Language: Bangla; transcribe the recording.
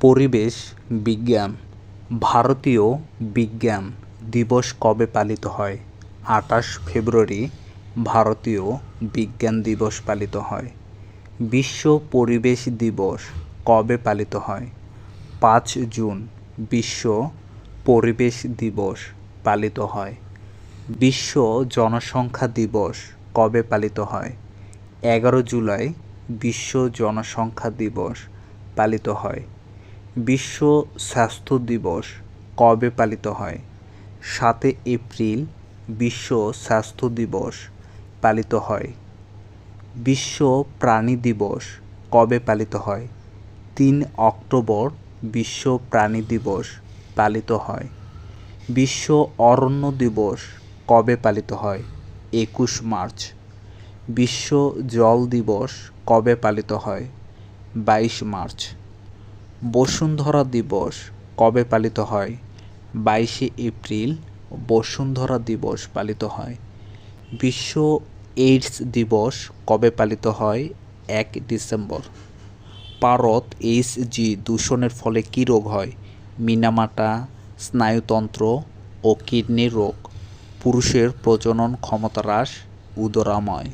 পরিবেশ বিজ্ঞান, ভারতীয় বিজ্ঞান দিবস কবে পালিত হয়? আঠাশ ফেব্রুয়ারি ভারতীয় বিজ্ঞান দিবস পালিত হয়। বিশ্ব পরিবেশ দিবস কবে পালিত হয়? পাঁচ জুন বিশ্ব পরিবেশ দিবস পালিত হয়। বিশ্ব জনসংখ্যা দিবস কবে পালিত হয়? এগারো জুলাই বিশ্ব জনসংখ্যা দিবস পালিত হয়। বিশ্ব স্বাস্থ্য দিবস কবে পালিত হয়? সাতে এপ্রিল বিশ্ব স্বাস্থ্য দিবস পালিত হয়। বিশ্ব প্রাণী দিবস কবে পালিত হয়? তিন অক্টোবর বিশ্ব প্রাণী দিবস পালিত হয়। বিশ্ব অরণ্য দিবস কবে পালিত হয়? একুশ মার্চ। বিশ্ব জল দিবস কবে পালিত হয়? বাইশ মার্চ। বসুন্ধরা দিবস কবে পালিত হয়? বাইশে এপ্রিল বসুন্ধরা দিবস পালিত হয়। বিশ্ব এইডস দিবস কবে পালিত হয়? এক ডিসেম্বর। পারদ এইচজি দূষণের ফলে কী রোগ হয়? মিনামাটা, স্নায়ুতন্ত্র ও কিডনি রোগ। পুরুষের প্রজনন ক্ষমতা হ্রাস, উদরাময়।